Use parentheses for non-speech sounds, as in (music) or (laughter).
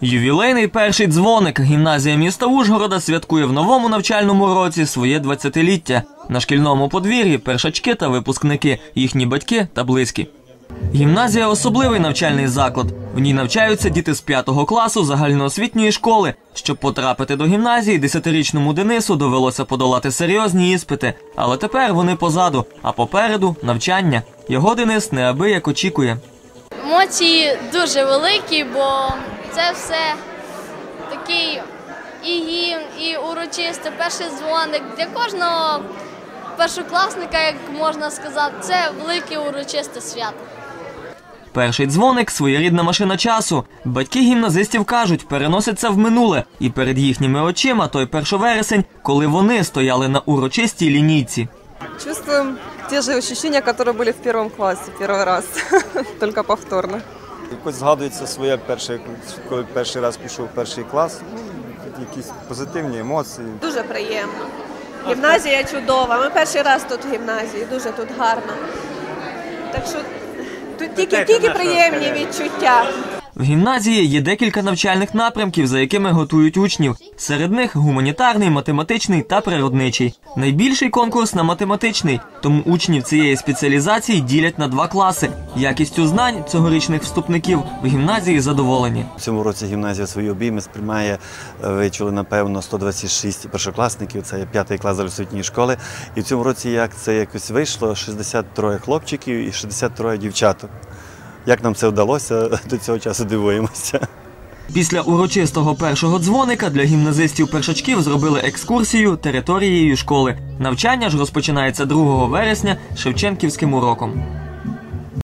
Ювілейний перший дзвоник гімназія міста Ужгорода святкує в новому навчальному році своє 20-ліття. На шкільному подвір'ї першачки та випускники, їхні батьки та близькі. Гімназія особливий навчальний заклад. В ній навчаються діти з 5 класу загальноосвітньої школи. Щоб потрапити до гімназії, 10-річному Денису довелося подолати серйозні іспити, але тепер вони позаду, а попереду навчання. Його Денис неабияк очікує. Емоції дуже великі, бо це все такий і гімн, і урочисте, перший дзвоник. Для кожного першокласника, як можна сказати, це велике урочисте свято. Перший дзвоник своєрідна машина часу. Батьки гімназистів кажуть, переноситься в минуле, і перед їхніми очима той першовересень, коли вони стояли на урочистій лінійці. Чувствуем те же ощущения, которые были в первом классе, первый раз, (laughs) только повторно. Якось згадується своє перше, коли перший раз пішов в перший клас. Ну, якісь позитивні емоції. Дуже приємно. Гімназія чудова. Ми перший раз тут в гімназії, дуже тут гарно. Так що тут тільки, тільки приємні відчуття. В гімназії є декілька навчальних напрямків, за якими готують учнів. Серед них гуманітарний, математичний та природничий. Найбільший конкурс на математичний, тому учнів цієї спеціалізації ділять на два класи. Якістю знань цьогорічних вступників в гімназії задоволені. В цьому році гімназія свої обійми сприймає, е, ви чули, напевно, 126 першокласників, це п'ятий клас загальноосвітньої школи. І в цьому році як це якось вийшло, 63 хлопчиків і 63 дівчаток. Як нам це вдалося, (laughs) до цього часу дивуємося. Після урочистого першого дзвоника для гімназистів-першачків зробили екскурсію територією школи. Навчання ж розпочинається 2 вересня Шевченківським уроком.